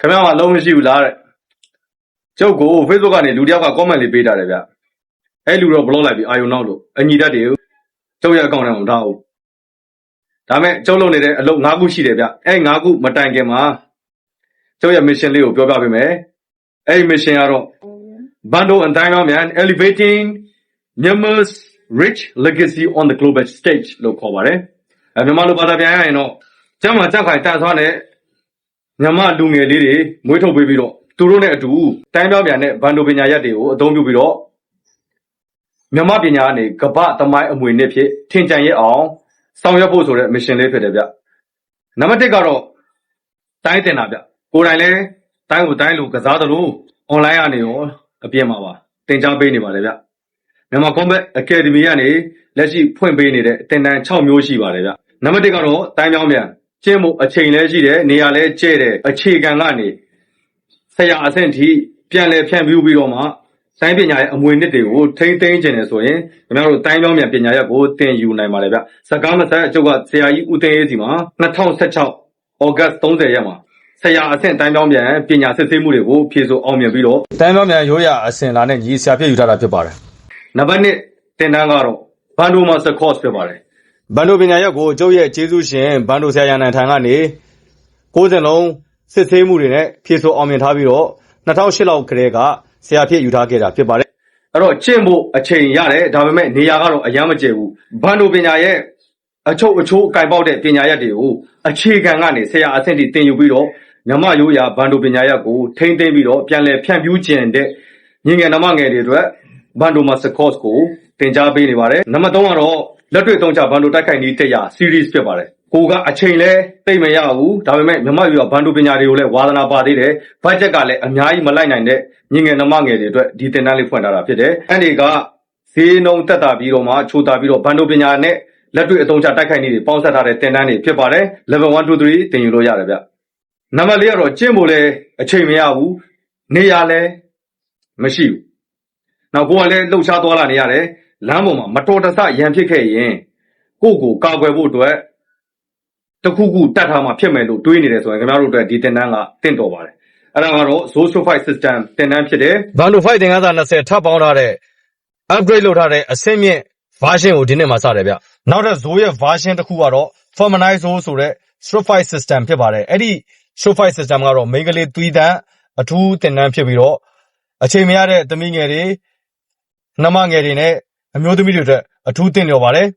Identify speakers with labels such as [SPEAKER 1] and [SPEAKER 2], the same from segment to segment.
[SPEAKER 1] ခင်ဗျားကအလုံးမရှိဘူးလားတဲ့ကျုပ်ကို Facebook ကနေလူတစ်ယောက်က comment လေးပေးထားတယ်ဗျအဲ့လူတော့ block လိုက်ပြီအာယုံနောက်လို့အညီတက်တွေကျုပ်ရဲ့ account ထဲမှာမထားဘူးဒါပေမဲ့ကျုပ်လုပ်နေတဲ့အလုပ်၅ခုရှိတယ်ဗျအဲ့၅ခုမတိုင်ခင်မှာကျုပ်ရဲ့ mission လေးကိုပြောပြပေးမယ်အဲ့ဒီ mission ကတော့ bando and diamond man elevating Myanmar's rich legacy on the global stage လို့ခေါ်ပါတယ်အဲမြန်မာလိုဘာသာပြန်ရရင်တော့ကျမ်းမှာကြက်ခိုင်တန်ဆွမ်းတဲ့ မြန်မာလူငယ်လေးတွေမွေးထုတ်ပေးပြီးတော့သူတို့နဲ့အတူတိုင်းပြောင်းပြန်တဲ့ဘန်ဒိုပညာရက်တွေကိုအသုံးပြုပြီးတော့မြန်မာပညာကနေကပ္ပသမိုင်းအမွေနှစ်ဖြစ်ထင်ကြံရအောင်ဆောင်ရွက်ဖို့ဆိုတဲ့ mission လေးဖြစ်တယ်ဗျနံပါတ်1ကတော့တိုင်းတင်တာဗျကိုယ်တိုင်လဲတိုင်းကိုတိုင်းလိုကစားသလို online ကနေရောအပြင်မှာပါတင် जा ပေးနေပါတယ်ဗျမြန်မာ Combat Academy ကနေလက်ရှိဖွင့်ပေးနေတဲ့တင်တန်း6မျိုးရှိပါတယ်ဗျနံပါတ်1ကတော့တိုင်းပြောင်းပြန် ကျင့်မှုအချိန်လဲရှိတယ်နေရာလဲကျဲတယ်အခြေခံကနေဆရာအဆင့်ထိပြန်လဲဖြန့်ပြူပြီးတော့မှတိုင်းပညာရဲ့အမွေနှစ်တွေကိုထိမ့်သိမ်းခြင်းတယ်ဆိုရင်ခင်ဗျားတို့တိုင်းပြောင်းပြန်ပညာရပ်ကိုသင်ယူနိုင်ပါတယ်ဗျစကားမဆက်အကျုပ်ကဆရာကြီးဦးသိန်းရေးစီမှာ2016 August 30ရက်မှာဆရာအဆင့်တိုင်းပြောင်းပြန်ပညာစစ်ဆေးမှုတွေကိုဖြေဆိုအောင်မြင်ပြီးတော့တိုင်းပြောင်းပြန်ရိုးရာအဆင့်လာနဲ့ညီဆရာဖြစ်ယူထားတာဖြစ်ပါတယ်နံပါတ်1သင်တန်းကတော့ဘန်ဒိုမာစတာ course ဖြစ်ပါတယ် ဘန်ဒိုပညာရပ်ကိုကျုပ်ရဲ့ကျေးဇူးရှင်ဘန်ဒိုဆရာရန်နန်ထံကနေကိုးစင်လုံးစစ်ဆေးမှုတွေနဲ့ဖြေဆိုအောင်မြင်ထားပြီးတော့2008လောက်ကတည်းကဆရာဖြစ်ယူထားခဲ့တာဖြစ်ပါတယ်အဲ့တော့ကျင့်ဖို့အချိန်ရတယ်ဒါပေမဲ့နေရာကတော့အယမ်းမကျယ်ဘူးဘန်ဒိုပညာရဲ့အချုပ်အချိုးအကင်ပေါက်တဲ့ပညာရပ်တွေကိုအခြေခံကနေဆရာအဆင့်ထိသင်ယူပြီးတော့မြမရိုးရာဘန်ဒိုပညာရပ်ကိုထိမ့်သိမ်းပြီးတော့ပြန်လည်ဖြန့်ဖြူးခြင်းတဲ့ညီငယ်နှမငယ်တွေအတွက်ဘန်ဒိုမာစကော့စ်ကိုသင်ကြားပေးနေပါတယ်နံပါတ်3ကတော့ လက်တွေ့သုံးချဘန်ဒိုတိုက်ခိုက်နည်းတက်ရ series ဖြစ်ပါတယ်ကိုကအချိန်လဲသိမ့်မရဘူးဒါပေမဲ့မြမရိုးရာဘန်ဒိုပညာတွေကိုလည်းဝါသနာပါသေးတယ်ဘတ်ဂျက်ကလည်းအများကြီးမလိုက်နိုင်တဲ့ညီငယ်နှမငယ်တွေအတွက်ဒီသင်တန်းလေးဖွင့်ထားတာဖြစ်တယ်အဲ့ဒီကဈေးနှုန်းတက်တာပြီးတော့မှချိုတာပြီးတော့ဘန်ဒိုပညာနဲ့လက်တွေ့အသုံးချတိုက်ခိုက်နည်းတွေပေါင်းစပ်ထားတဲ့သင်တန်းတွေဖြစ်ပါတယ် level 1 2 3သင်ယူလို့ရတယ်ဗျနံပါတ်၄ကတော့ကျင့်ဖို့လဲအချိန်မရဘူးနေရာလဲမရှိဘူးနောက်ကိုကလည်းလှုပ်ရှားသွားလာနေရတယ် လမ်းပေါ်မှာမတော်တဆရန်ဖြစ်ခဲ့ရင်ကိုယ့်ကိုကာကွယ်ဖို့အတွက်တစ်ခုခုတတ်ထားမှဖြစ်မယ်လို့တွေးနေတယ်ဆိုရင်ခင်ဗျားတို့အတွက်ဒီသင်တန်းကတင့်တော်ပါတယ်အဲ့ဒါကတော့ Zostrify System သင်တန်းဖြစ်တယ် Bando Fight သင်ခန်းစာ20ထပ်ပေါင်းထားတဲ့ upgrade လုပ်ထားတဲ့အဆင့်မြင့် version ကိုဒီနေ့မှာစတယ်ဗျနောက်ထပ် Zo ရဲ့ version တစ်ခုကတော့ Formalize Zo ဆိုတဲ့ Strify System ဖြစ်ပါတယ်အဲ့ဒီ Strify System ကတော့ main ကလေးသွီးတန်းအထူးသင်တန်းဖြစ်ပြီးတော့အချိန်မရတဲ့သမီးငယ်တွေနှမငယ်တွေနဲ့ အမျိုးသမီးတွေအတွက်အထူးသင်လျော်ပါတယ်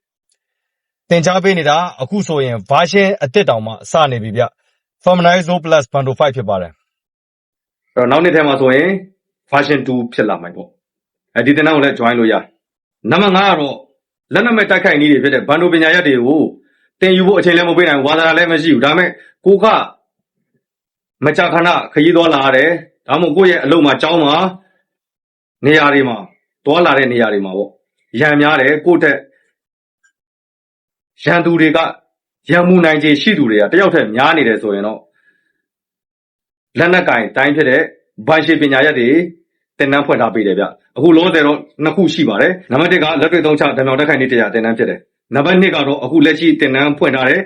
[SPEAKER 1] သင်ကြားပေးနေတာအခုဆိုရင် version အသစ်တောင်မှစနေပြီဗျ Formalize Zo Plus Bando 5ဖြစ်ပါတယ်အဲ့တော့နောက်နှစ်ထဲမှာဆိုရင် version 2ဖြစ်လာမှာပေါ့အဲဒီသင်တန်းကိုလည်း join လို့ရတယ်နံပါတ်5ကတော့လက်နက်မဲ့တိုက်ခိုက်နည်းတွေဖြစ်တဲ့ဘန်ဒိုပညာရပ်တွေကိုတင်ယူဖို့အချိန်လည်းမပေးနိုင်ဘူးဝါသနာလည်းမရှိဘူးဒါပေမဲ့ကိုကမကြာခဏခရီးသွားလာရတယ်ဒါမှမဟုတ်ကိုယ့်ရဲ့အလုပ်မှာကြောင်းမှာနေရာတွေမှာသွားလာတဲ့နေရာတွေမှာပေါ့ ရံများတယ်ကိုယ့်တက်ရန်သူတွေကရံမှုနိုင်ခြေရှိသူတွေကတယောက်တည်းများနေတယ်ဆိုရင်တော့လက်နက်ကင်တိုင်းဖြစ်တဲ့ဘိုင်ရှိပညာရပ်တွေတင်နန်းဖွင့်ထားပေးတယ်ဗျအခုလောဆယ်တော့နှစ်ခုရှိပါတယ်နံပါတ်1ကလက်တွေ့သုံးချဓာတ်မြောင်တက်ခိုင်နေတရားတင်နန်းဖြစ်တယ်နံပါတ်2ကတော့အခုလက်ရှိတင်နန်းဖွင့်ထားတဲ့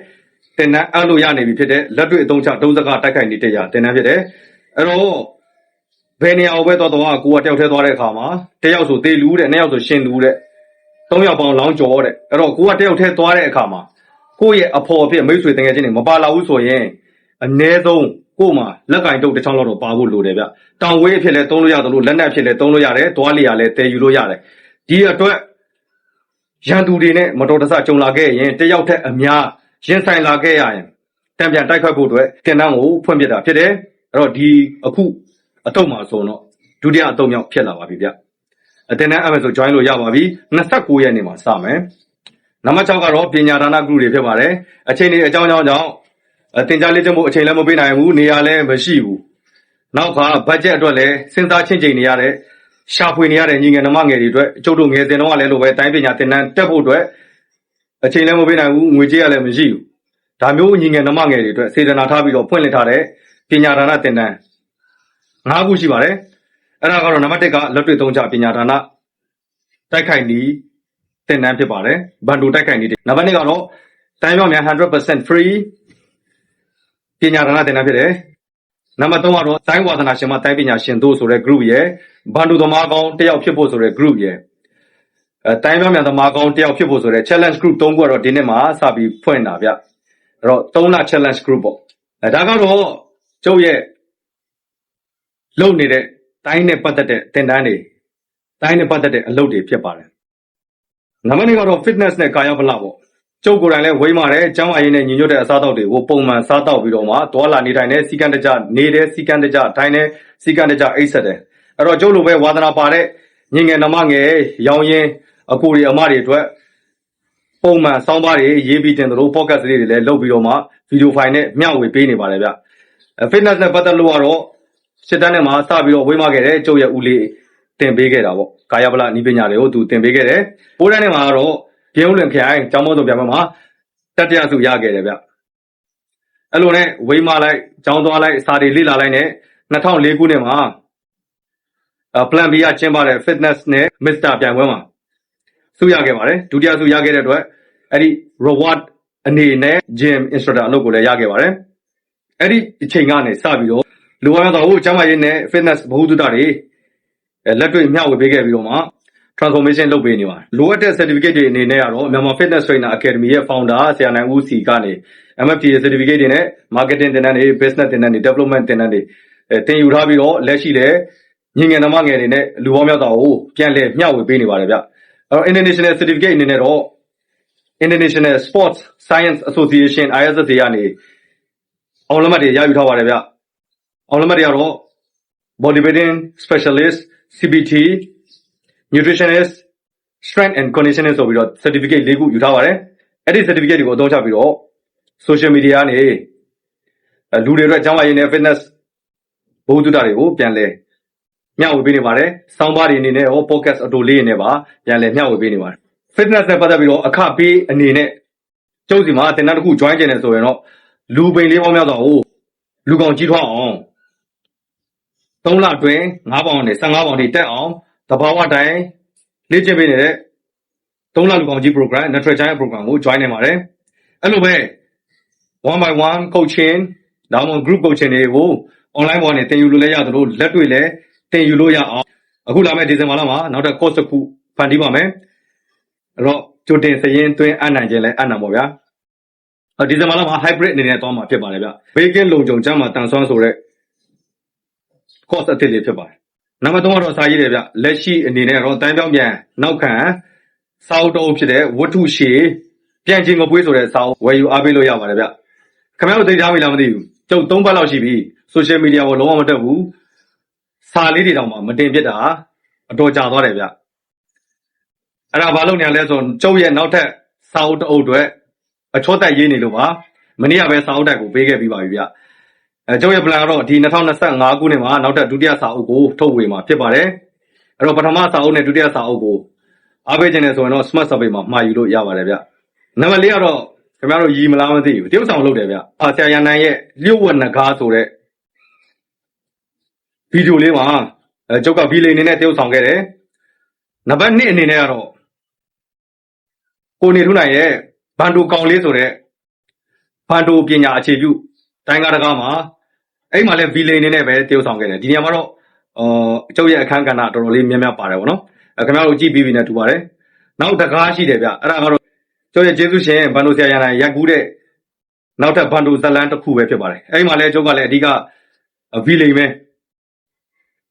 [SPEAKER 1] တင်နန်းအဲ့လိုရနေပြီဖြစ်တဲ့လက်တွေ့သုံးချဒုစကားတက်ခိုင်နေတရားတင်နန်းဖြစ်တယ်အဲ့တော့ဘယ်နေရာကိုပဲသွားတော့ကိုကတယောက်တည်းသွားတဲ့အခါမှာတယောက်ဆိုသေလူတဲ့နှစ်ယောက်ဆိုရှင်လူတဲ့ သုံးယောက်ပေါင်းလောင်းကြောတဲ့အဲ့တော့ကိုကတယောက်တည်းသွားတဲ့အခါမှာကိုယ့်ရဲ့အဖော်အဖြစ်မိတ်ဆွေတငယ်ချင်းတွေမပါလာဘူးဆိုရင်အ ਨੇ ဆုံးကို့မှာလက်ကင်တုတ်တစ်ချောင်းလောက်တော့ပါဖို့လိုတယ်ဗျတောင်ဝေးအဖြစ်လဲသုံးလို့ရတယ်လို့လက်နက်အဖြစ်လဲသုံးလို့ရတယ်သွားလျာလဲတည်ယူလို့ရတယ်ဒီအတွက်ရန်သူတွေနဲ့မတော်တဆကြုံလာခဲ့ရင်တယောက်ထက်အများရင်ဆိုင်လာခဲ့ရရင်တံပြန်တိုက်ခတ်ဖို့အတွက်တင်တန်းကိုဖွင့်ပြတာဖြစ်တယ်အဲ့တော့ဒီအခုအတုံးမှာဆိုတော့ဒုတိယအတုံးမြောက်ဖြစ်လာပါပြီဗျ အတင်တန်းအမယ်ဆို join လို့ရပါပြီ29ရက်နေ့မှာစမယ်နံပါတ်6ကတော့ပညာဒါနဂရုတွေဖြစ်ပါတယ်အချိန်တွေအကြောင်းကြောင်းကြောင့်အတင်ကြားလေးချက်မှုအချိန်လည်းမပေးနိုင်ဘူးနေရာလည်းမရှိဘူးနောက်ကဘတ်ဂျက်အတွက်လည်းစဉ်းစားချင်းချိန်နေရတဲ့ရှာဖွေနေရတဲ့ညီငယ်နှမငယ်တွေအတွက်ကျုပ်တို့ငယ်စဉ်တော့လည်းလိုပဲတိုင်းပညာသင်တန်းတက်ဖို့အတွက်အချိန်လည်းမပေးနိုင်ဘူးငွေကြေးကလည်းမရှိဘူးဒါမျိုးညီငယ်နှမငယ်တွေအတွက်စေတနာထားပြီးတော့ဖွင့်လှစ်ထားတဲ့ပညာဒါနသင်တန်း၅ခုရှိပါတယ် အဲ့ဒါကတော့နံပါတ်1ကလက်တွေ့သုံးချပညာဒါနတိုက်ခိုက်နည်းသင်တန်းဖြစ်ပါတယ်ဘန်ဒိုတိုက်ခိုက်နည်းနံပါတ်2ကတော့တိုင်းပြောင်းများ100% free ပညာဒါနသင်တန်းဖြစ်တယ်နံပါတ်3ကတော့တိုင်းဝါသနာရှင်မတိုင်းပညာရှင်တို့ဆိုတဲ့ group ရယ်ဘန်ဒူသမားကောင်းတယောက်ဖြစ်ဖို့ဆိုတဲ့ group ရယ်အဲတိုင်းပြောင်းမြန်သမားကောင်းတယောက်ဖြစ်ဖို့ဆိုတဲ့ challenge group 3ခုကတော့ဒီနေ့မှာစပြီးဖွင့်တာဗျအဲ့တော့3လ challenge group ပေါ့အဲဒါကတော့ကျုပ်ရဲ့လုပ်နေတဲ့ တိုင်းနဲ့ပတ်သက်တဲ့သင်တန်းတွေတိုင်းနဲ့ပတ်သက်တဲ့အလုပ်တွေဖြစ်ပါတယ်နံပါတ်2ကတော့ fitness နဲ့ကာယဗလပေါ့ကျုပ်ကိုယ်တိုင်လည်းဝိမာတယ်ကျန်းမာရေးနဲ့ညီညွတ်တဲ့အစားအသောက်တွေကိုပုံမှန်စားတောက်ပြီးတော့မှတွာလာနေတိုင်းနဲ့စီကံတကြနေတဲ့စီကံတကြတိုင်းနဲ့စီကံတကြအိတ်ဆက်တယ်အဲ့တော့ကျုပ်လိုပဲဝါသနာပါတဲ့ညီငယ်နှမငယ်ရောင်ရင်အကိုတွေအမတွေအတွက်ပုံမှန်စောင်းပါးတွေရေးပြီးတင်သလို podcast လေးတွေလည်းလုပ်ပြီးတော့မှဗီဒီယိုဖိုင်နဲ့မျှဝေပေးနေပါတယ်ဗျအဲ fitness နဲ့ပတ်သက်လို့ကတော့ စစ်တမ်းထဲမှာစပြီးတော့ဝိမာခဲ့တဲ့ကျုပ်ရဲ့ဦးလေးတင်ပေးခဲ့တာပေါ့ကာယဗလနီးပညာတွေကိုသူတင်ပေးခဲ့တယ်ပိုးတန်းထဲမှာကတော့ပြင်းဦးလွင်ခရိုင်ကျောင်းမောတော်ပြပွဲမှာတတိယဆုရခဲ့တယ်ဗျအဲ့လိုနဲ့ဝိမာလိုက်ကျောင်းသွားလိုက်စာတွေလေ့လာလိုက်နဲ့2004ခုနှစ်မှာအ plan B ကကျင်းပတဲ့ fitness နဲ့ Mr. ပြိုင်ပွဲမှာဆုရခဲ့ပါတယ်ဒုတိယဆုရခဲ့တဲ့အတွက်အဲ့ဒီ reward အနေနဲ့ gym instructor အလုပ်ကိုလည်းရခဲ့ပါတယ်အဲ့ဒီအချိန်ကနေစပြီးတော့ လူဝမ်းတော်ကိုကျန်းမာရေးနဲ့ fitness ဘ ഹു တုတတွေအဲလက်တွေ့မျှဝေပေးခဲ့ပြီးတော့မှ transformation လုပ်ပေးနေပါတယ်လိုအပ်တဲ့ certificate တွေအနေနဲ့ကတော့မြန်မာ fitness trainer academy ရဲ့ founder ဆရာနိုင်ဦးစီကနေ MFTA certificate တွေနဲ့ marketing သင်တန်းတွေ business သင်တန်းတွေ development သင်တန်းတွေအဲသင်ယူထားပြီးတော့လက်ရှိလည်းညီငယ်နှမငယ်တွေနဲ့လူပေါင်းများစွာကိုပြန်လည်မျှဝေပေးနေပါတယ်ဗျအဲ့တော့ international certificate အနေနဲ့တော့ International Sports Science Association ISS တွေကနေအောင်လက်မှတ်တွေရယူထားပါတယ်ဗျ အောင်လက်မှတ်တွေကတော့ bodybuilding specialist CBT nutritionist strength and conditioning ဆိုပြီးတော့ certificate ၄ခုယူထားပါတယ်အဲ့ဒီ certificate တွေကိုအသုံးချပြီးတော့ social media ကနေအဲလူတွေအတွက်ကျန်းမာရေးနဲ့ fitness ဘုဒ္ဓတာတွေကိုပြန်လဲမျှဝေပေးနေပါတယ်စောင်းပါးတွေအနေနဲ့ဟော podcast အတူလေးတွေနဲ့ပါပြန်လဲမျှဝေပေးနေပါတယ် fitness နဲ့ပတ်သက်ပြီးတော့အခပေးအနေနဲ့ကျုပ်စီမှာတင်တန်းတစ်ခု join ကျင်တယ်ဆိုရင်တော့လူပိန်လေးပေါင်းများစွာကိုလူကောင်ကြီးထွားအောင် 3လအတွင်း9ပေါင်နဲ့15ပေါင်ထိတက်အောင်တဘာဝတိုင်း လေ့ကျင့်ပေးနေတဲ့3လလူကောင်ကြီး program natural giant program ကို join နေပါတယ် အဲ့လိုပဲ one by one coaching ဒါမှမဟုတ် group coaching တွေကို online ပေါ်ကနေ သင်ယူလို့လည်းရသလို လက်တွေ့လည်း သင်ယူလို့ရအောင် အခုလာမယ့် ဒီဇင်ဘာလမှာ နောက်ထပ် course တစ်ခု ဖန်တီးပါမယ် အဲ့တော့ ကြိုတင်စရင်သွင်းအနိုင်ခြင်းလည်းအနိုင်ပါဗျာ ဒီဇင်ဘာလမှာ hybrid အနေနဲ့ သွားမှာ ဖြစ်ပါတယ်ဗျ။ Baking လုံကြုံ ကျမ်းမှာတန်ဆွမ်းဆိုတဲ့ course အသစ်လေးဖြစ်ပါတယ်။နံပါတ်3ကတော့စာရေးတယ်ဗျ။လက်ရှိအနေနဲ့တော့တန်းပြောင်းပြန်နောက်ခံစာအုပ်တော်ဖြစ်တဲ့ဝတ္ထုရှည်ပြန်ချင်းမပွေးဆိုတဲ့စာအုပ်ဝယ်ယူအားပေးလို့ရပါတယ်ဗျ။ခင်ဗျားတို့သိထားပြီလားမသိဘူး။ကျုပ်3ပတ်လောက်ရှိပြီ။ social media ကိုလုံးဝမတက်ဘူး။စာလေးတွေတောင်မှမတင်ပြစ်တာအတော်ကြာသွားတယ်ဗျ။အဲ့ဒါဘာလို့ညာလဲဆိုကျုပ်ရဲ့နောက်ထပ်စာအုပ်တစ်အုပ်အတွက်အချောတက်ရေးနေလို့ပါမနေ့ကပဲစာအုပ်တက်ကိုပေးခဲ့ပြီးပါပြီဗျ အဲကျုပ်ရဲ့ plan ကတော့ဒီ2025ခုနှစ်မှာနောက်ထပ်ဒုတိယစာအုပ်ကိုထုတ်ဝေမှာဖြစ်ပါတယ်အဲ့တော့ပထမစာအုပ်နဲ့ဒုတိယစာအုပ်ကိုအားပေးခြင်းနဲ့ဆိုရင်တော့ smart survey မှာမှာယူလို့ရပါတယ်ဗျနံပါတ်၄ကတော့ခင်ဗျားတို့ရည်မလားမသိဘူးတရုတ်ဆောင်လုပ်တယ်ဗျအာဆရာရန်နိုင်ရဲ့လျှို့ဝှက်နဂါးဆိုတဲ့ဗီဒီယိုလေးမှာအဲကျုပ်ကဗီလေအနေနဲ့တရုတ်ဆောင်ခဲ့တယ်နံပါတ်2အနေနဲ့ကတော့ကိုနေထုနိုင်ရဲ့ဘန်ဒိုကောင်လေးဆိုတဲ့ဘန်ဒိုပညာအခြေပြုတိုင်းကားတကားမှာ အဲ့မှာလည်းဗီလိန်အနေနဲ့ပဲတရုပ်ဆောင်ခဲ့တယ်ဒီနေရာမှာတော့အော်ကျုပ်ရဲ့အခန်းကဏ္ဍတော်တော်လေးများများပါတယ်ဗောနော်အဲခင်ဗျားတို့ကြည့်ပြီးပြီနဲ့တူပါတယ်နောက်တကားရှိတယ်ဗျအဲ့ဒါကတော့ကျုပ်ရဲ့ကျေးဇူးရှင်ဘန်ဒိုဆရာရန်နိုင်ရက်ကူးတဲ့နောက်ထပ်ဘန်ဒိုဇလန်တစ်ခုပဲဖြစ်ပါတယ်အဲ့ဒီမှာလည်းကျုပ်ကလည်းအဓိကဗီလိန်ပဲ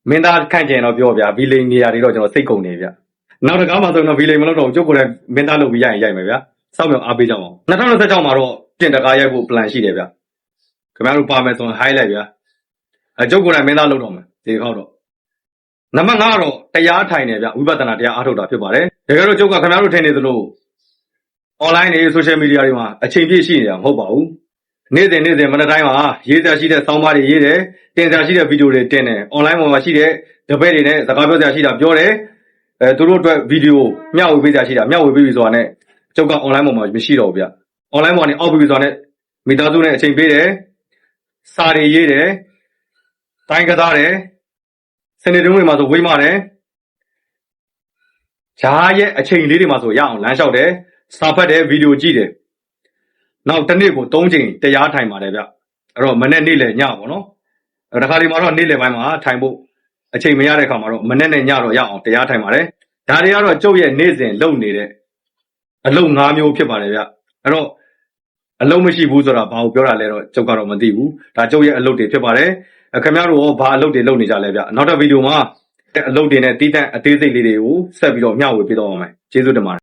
[SPEAKER 1] မင်းသားခန့်ကျင်တော့ပြောဗျာဗီလိန်နေရာတွေတော့ကျွန်တော်စိတ်ကုန်နေဗျနောက်တကားမှာဆိုရင်တော့ဗီလိန်မလုပ်တော့ဘူးကျုပ်ကိုလည်းမင်းသားလုပ်ပြီးရရင်ရိုက်မယ်ဗျာစောင့်မျှော်အားပေးကြအောင်2026မှာတော့တင်တကားရိုက်ဖို့ plan ရှိတယ်ဗျ ခင်ဗျားတို့ပါမယ်ဆိုရင် highlight ဗျာအကျုပ်ကိုယ်တိုင်မင်းသားလုပ်တော့မယ်ဒီခေါက်တော့နံပါတ်5ကတော့တရားထိုင်တယ်ဗျဝိပဿနာတရားအားထုတ်တာဖြစ်ပါတယ်တကယ်တော့ကျုပ်ကခင်ဗျားတို့ထင်နေသလို online တွေ social media တွေမှာအချိန်ပြည့်ရှိနေတာမဟုတ်ပါဘူးနေ့စဉ်နေ့စဉ်မနေ့တိုင်းမှာရေးစရာရှိတဲ့စောင်းပါးတွေရေးတယ်တင်စရာရှိတဲ့ဗီဒီယိုတွေတင်တယ် online ပေါ်မှာရှိတဲ့တပည့်တွေနဲ့စကားပြောစရာရှိတာပြောတယ်အဲသူတို့အတွက်ဗီဒီယိုမျှဝေပေးစရာရှိတာမျှဝေပေးပြီဆိုတာနဲ့ကျုပ်က online ပေါ်မှာမရှိတော့ဘူးဗျ online ပေါ်ကနေအောက်ပြီးပြီဆိုတာနဲ့မိသားစုနဲ့အချိန်ပေးတယ် စာတွေရေးတယ်တိုင်းကစားတယ်စနေတုံးတွေမှာဆိုဝိမတယ်ဂျားရဲ့အချိန်လေးတွေမှာဆိုရအောင်လမ်းလျှောက်တယ်စာဖတ်တယ်ဗီဒီယိုကြည့်တယ်နောက်တစ်နေ့ကို၃ချိန်တရားထိုင်ပါတယ်ဗျအဲ့တော့မနေ့နေ့လည်းညပေါ့နော်အဲတခါဒီမှာတော့နေ့လယ်ပိုင်းမှာထိုင်ဖို့အချိန်မရတဲ့ခါမှာတော့မနေ့နဲ့ညတော့ရအောင်တရားထိုင်ပါတယ်ဒါတွေကတော့ကျုပ်ရဲ့နေ့စဉ်လုပ်နေတဲ့အလုပ်၅မျိုးဖြစ်ပါတယ်ဗျအဲ့တော့ အလုပ်မရှိဘူးဆိုတာဘာကိုပြောတာလဲတော့ကျုပ်ကတော့မသိဘူးဒါကျုပ်ရဲ့အလုပ်တွေဖြစ်ပါတယ်အဲခင်ဗျားတို့ရောဘာအလုပ်တွေလုပ်နေကြလဲဗျနောက်တဲ့ဗီဒီယိုမှာအလုပ်တွေနဲ့တီးတန့်အသေးစိတ်လေးတွေကိုဆက်ပြီးတော့မျှဝေပေးတော့အောင်မယ်ကျေးဇူးတင်ပါတယ်